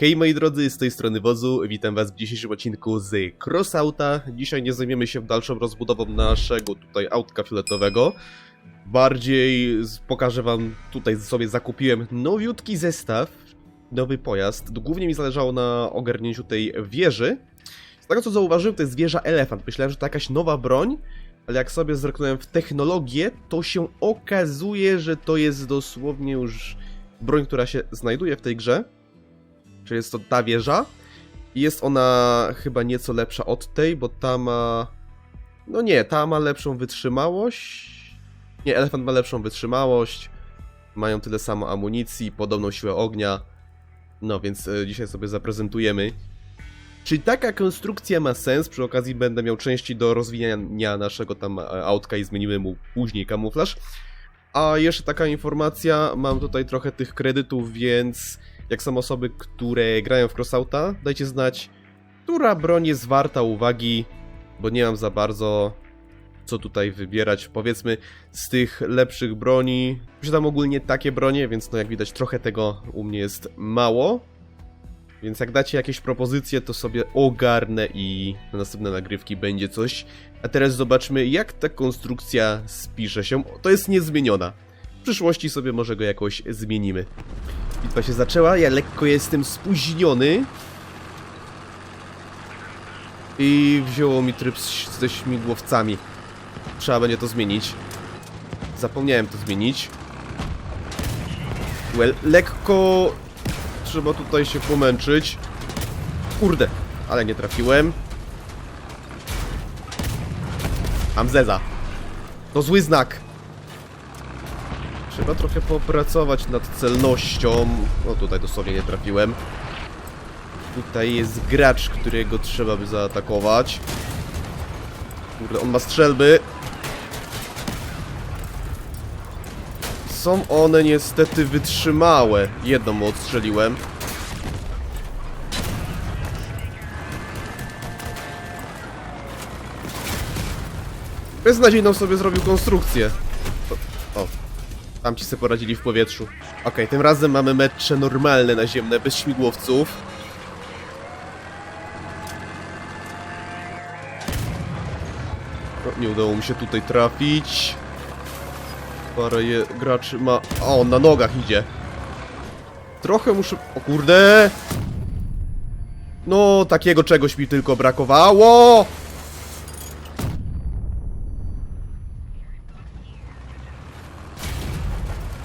Hej moi drodzy, z tej strony Wozu, witam was w dzisiejszym odcinku z Crossouta. Dzisiaj nie zajmiemy się dalszą rozbudową naszego tutaj autka fioletowego. Bardziej pokażę wam, tutaj sobie zakupiłem nowiutki zestaw, nowy pojazd. Głównie mi zależało na ogarnięciu tej wieży. Z tego co zauważyłem, to jest wieża elefant. Myślałem, że to jakaś nowa broń, ale jak sobie zerknąłem w technologię, to się okazuje, że to jest dosłownie już broń, która się znajduje w tej grze. Czyli jest to ta wieża. I jest ona chyba nieco lepsza od tej, bo ta ma. No nie, ta ma lepszą wytrzymałość. Nie, elefant ma lepszą wytrzymałość. Mają tyle samo amunicji, podobną siłę ognia. No więc e, dzisiaj sobie zaprezentujemy. Czy taka konstrukcja ma sens? Przy okazji będę miał części do rozwijania naszego tam e, autka i zmienimy mu później kamuflaż. A jeszcze taka informacja, mam tutaj trochę tych kredytów, więc jak są osoby, które grają w Crossouta, dajcie znać, która broń jest warta uwagi, bo nie mam za bardzo co tutaj wybierać. Powiedzmy, z tych lepszych broni, posiadam ogólnie takie bronie, więc no jak widać trochę tego u mnie jest mało. Więc jak dacie jakieś propozycje, to sobie ogarnę i na następne nagrywki będzie coś. A teraz zobaczmy, jak ta konstrukcja spisze się. To jest niezmieniona. W przyszłości sobie może go jakoś zmienimy. Bitwa się zaczęła, ja lekko jestem spóźniony. I wzięło mi tryb z- ze śmigłowcami. Trzeba będzie to zmienić. Zapomniałem to zmienić. Well, lekko trzeba tutaj się pomęczyć. Kurde, ale nie trafiłem. Amzeza. To zły znak. Trzeba trochę popracować nad celnością. O, tutaj dosłownie nie trafiłem. Tutaj jest gracz, którego trzeba by zaatakować. Kurde, on ma strzelby. Są one niestety wytrzymałe. Jedną mu odstrzeliłem. Beznadziejną sobie zrobił konstrukcję. O. Tamci sobie poradzili w powietrzu. Okej, tym razem mamy mecze normalne naziemne, bez śmigłowców. Nie udało mi się tutaj trafić. Parę je, graczy ma... O, na nogach idzie. Trochę muszę... O kurde! No, takiego czegoś mi tylko brakowało!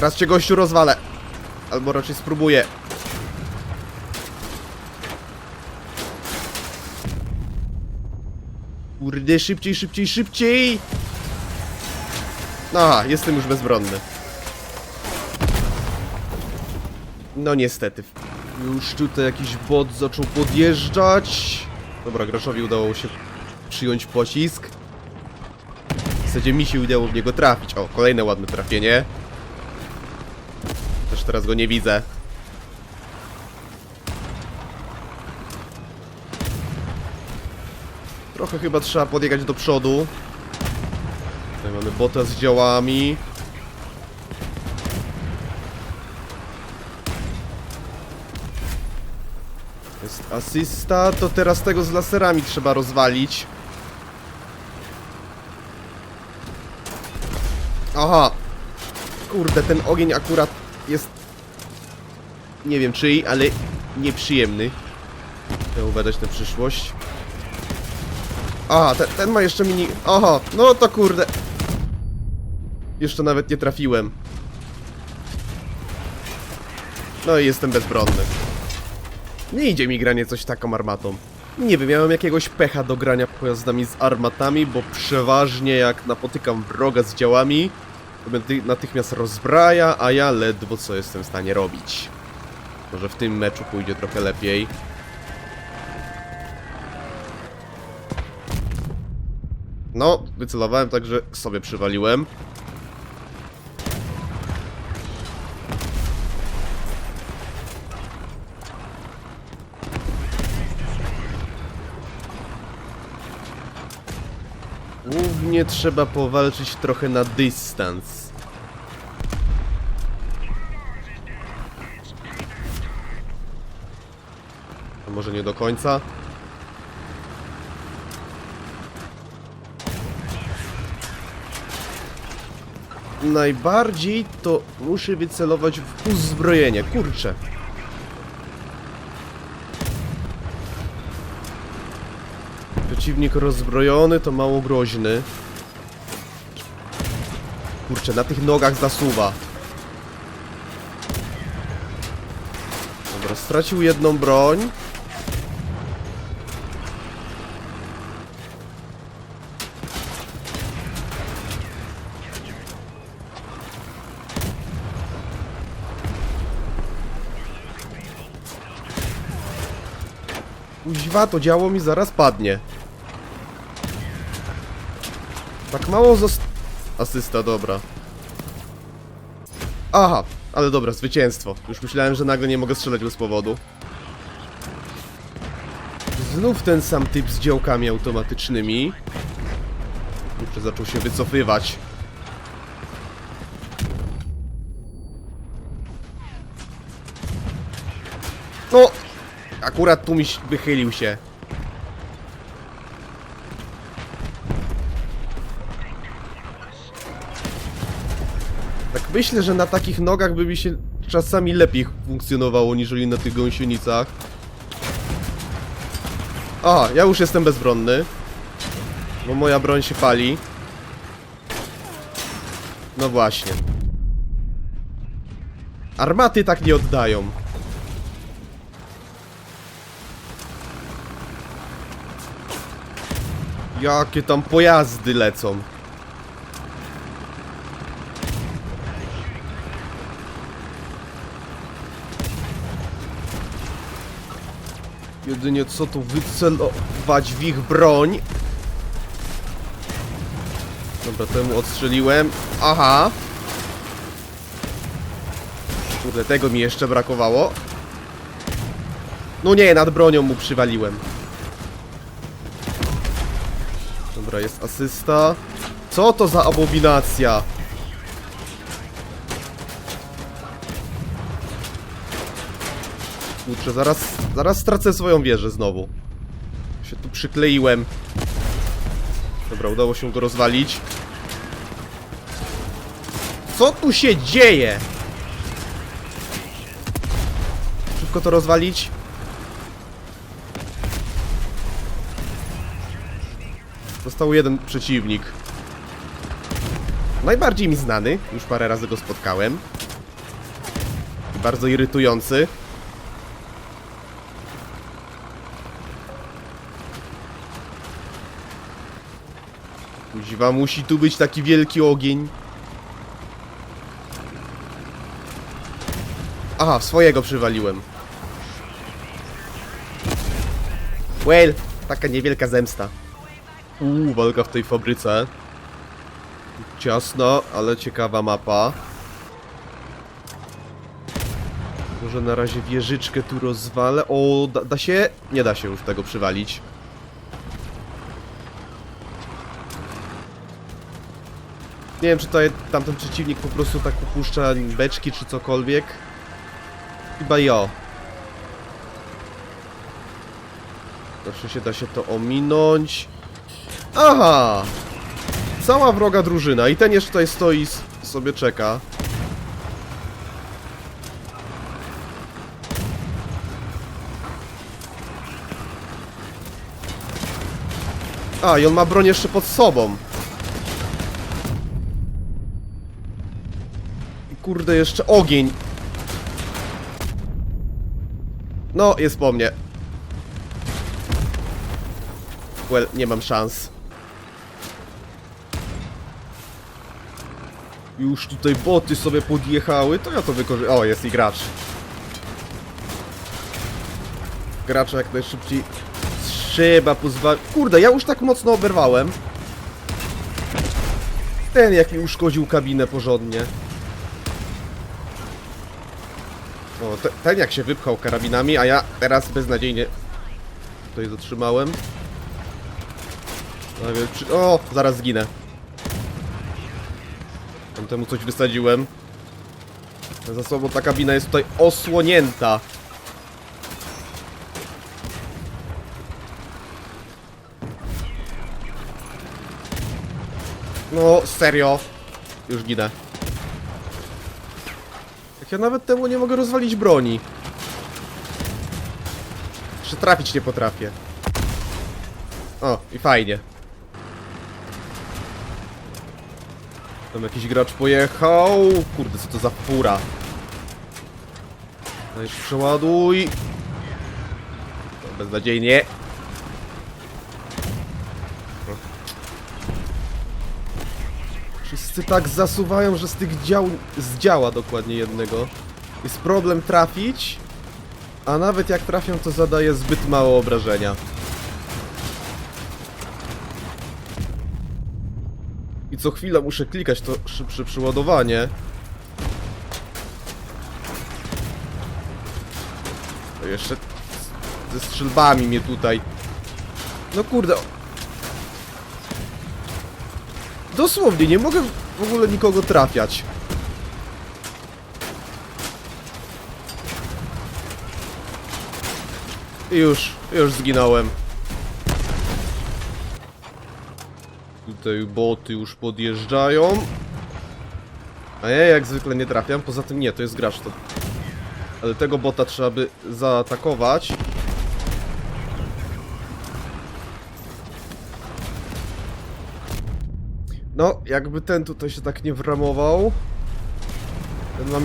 Teraz cię gościu rozwalę. Albo raczej spróbuję. Kurde, szybciej, szybciej, szybciej! Aha, jestem już bezbronny. No niestety. Już tutaj jakiś bot zaczął podjeżdżać. Dobra, graczowi udało się przyjąć pocisk. W zasadzie mi się udało w niego trafić. O, kolejne ładne trafienie. Też teraz go nie widzę. Trochę chyba trzeba podjechać do przodu. Tutaj mamy bota z działami. Jest asysta, to teraz tego z laserami trzeba rozwalić. Aha, Kurde, ten ogień akurat jest... Nie wiem czyj, ale nieprzyjemny. Trzeba uważać na przyszłość. Aha, ten, ten ma jeszcze mini... Aha, no to kurde. Jeszcze nawet nie trafiłem. No i jestem bezbronny. Nie idzie mi granie coś taką armatą. Nie wiem, miałem jakiegoś pecha do grania pojazdami z armatami, bo przeważnie jak napotykam wroga z działami, natychmiast rozbraja, a ja ledwo co jestem w stanie robić. Może w tym meczu pójdzie trochę lepiej. No, wycelowałem, także sobie przywaliłem. Trzeba powalczyć trochę na dystans. To może nie do końca. Najbardziej to muszę wycelować w uzbrojenie, kurczę. Przeciwnik rozbrojony to mało groźny. Kurczę, na tych nogach zasuwa. Dobra, stracił jedną broń. Kuźwa, to działo mi zaraz padnie. Tak mało zost... Asysta, dobra. Aha, ale dobra, zwycięstwo. Już myślałem, że nagle nie mogę strzelać bez powodu. Znów ten sam typ z działkami automatycznymi. Kurczę, zaczął się wycofywać. No! Akurat tu mi wychylił się. Myślę, że na takich nogach by mi się czasami lepiej funkcjonowało niż na tych gąsienicach. Aha, ja już jestem bezbronny. Bo moja broń się pali. No właśnie. Armaty tak nie oddają. Jakie tam pojazdy lecą. Jedynie co tu wycelować w ich broń. Dobra, temu odstrzeliłem. Aha. Kurde, tego mi jeszcze brakowało. No nie, nad bronią mu przywaliłem. Dobra, jest asysta. Co to za abominacja? Kurczę, zaraz, zaraz stracę swoją wieżę znowu. Się tu przykleiłem. Dobra, udało się go rozwalić. Co tu się dzieje? Szybko to rozwalić. Został jeden przeciwnik. Najbardziej mi znany, już parę razy go spotkałem. Bardzo irytujący. Kuźwa, musi tu być taki wielki ogień. Aha, swojego przywaliłem. Well, taka niewielka zemsta. Uuu, walka w tej fabryce. Ciasna, ale ciekawa mapa. Może na razie wieżyczkę tu rozwalę. O, da, da się? Nie da się już tego przywalić. Nie wiem, czy tutaj tamten przeciwnik po prostu tak upuszcza beczki, czy cokolwiek. Chyba jo. Zawsze się da się to ominąć. Aha! Cała wroga drużyna i ten jeszcze tutaj stoi, sobie czeka. A, i on ma broń jeszcze pod sobą. Kurde, jeszcze ogień. No, jest po mnie. Well, nie mam szans. Już tutaj boty sobie podjechały, to ja to wykorzystam. O, jest i gracz. Gracza jak najszybciej trzeba pozwolić. Kurde, ja już tak mocno oberwałem. Ten jak mi uszkodził kabinę porządnie. O, te, ten jak się wypchał karabinami, a ja teraz beznadziejnie tutaj zatrzymałem. A więc, czy... O, zaraz zginę. Tam temu coś wysadziłem. Za sobą ta kabina jest tutaj osłonięta. No, serio. Już ginę. Ja nawet temu nie mogę rozwalić broni. Jeszcze trafić nie potrafię. O, i fajnie. Tam jakiś gracz pojechał. Kurde, co to za fura. Dajesz przeładuj. No, beznadziejnie. Wszyscy tak zasuwają, że z tych dział, z działa dokładnie jednego jest problem trafić, a nawet jak trafią, to zadaje zbyt mało obrażenia. I co chwilę muszę klikać to szybsze przyładowanie. To jeszcze ze strzelbami mnie tutaj. No kurde. Dosłownie, nie mogę w ogóle nikogo trafiać. I już, już zginąłem. Tutaj boty już podjeżdżają. A ja jak zwykle nie trafiam, poza tym nie, to jest gracz to. Ale tego bota trzeba by zaatakować. No, jakby ten tutaj się tak nie wramował. Ten ma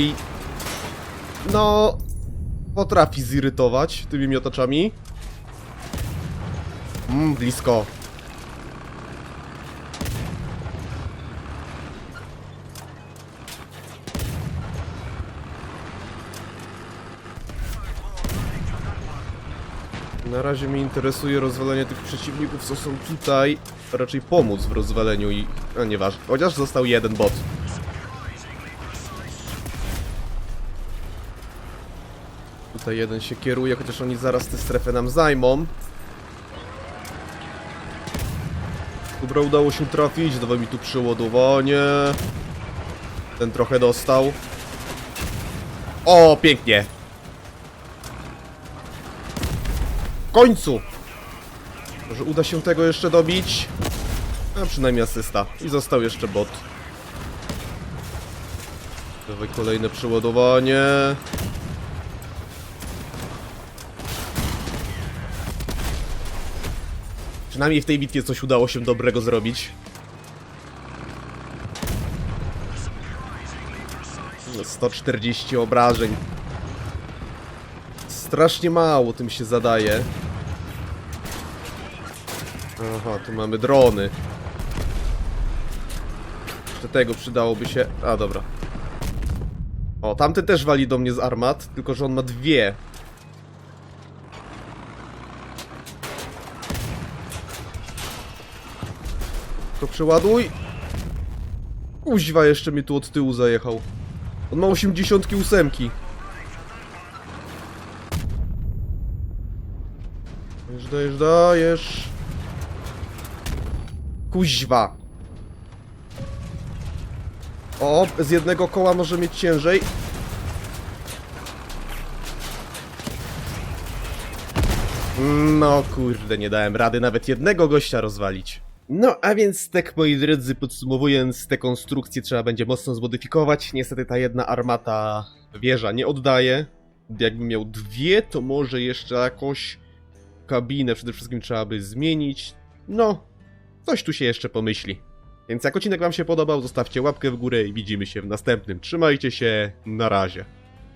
i... No... Potrafi zirytować tymi miotaczami. Mmm, blisko. Na razie mnie interesuje rozwalenie tych przeciwników, co są tutaj. Raczej pomóc w rozwaleniu i... A nieważne. Chociaż został jeden bot. Tutaj jeden się kieruje, chociaż oni zaraz tę strefę nam zajmą. Dobra, udało się trafić, dawaj mi tu przeładowanie. Ten trochę dostał. O, pięknie. W końcu! Może uda się tego jeszcze dobić? A przynajmniej asysta. I został jeszcze bot. Dawaj kolejne przeładowanie. Przynajmniej w tej bitwie coś udało się dobrego zrobić. No, 140 obrażeń. Strasznie mało tym się zadaje. Aha, tu mamy drony. Jeszcze tego przydałoby się... A, dobra. O, tamten też wali do mnie z armat, tylko że on ma dwie. To przeładuj. Uźwa jeszcze mi tu od tyłu zajechał. On ma 88. Dajesz, dajesz, dajesz. Kuźwa. O, z jednego koła może mieć ciężej. No kurde, nie dałem rady nawet jednego gościa rozwalić. No, a więc tak, moi drodzy, podsumowując, te konstrukcje trzeba będzie mocno zmodyfikować. Niestety ta jedna armata wieża nie oddaje. Jakbym miał dwie, to może jeszcze jakoś kabinę przede wszystkim trzeba by zmienić. No, coś tu się jeszcze pomyśli. Więc jak odcinek wam się podobał, zostawcie łapkę w górę i widzimy się w następnym. Trzymajcie się, na razie.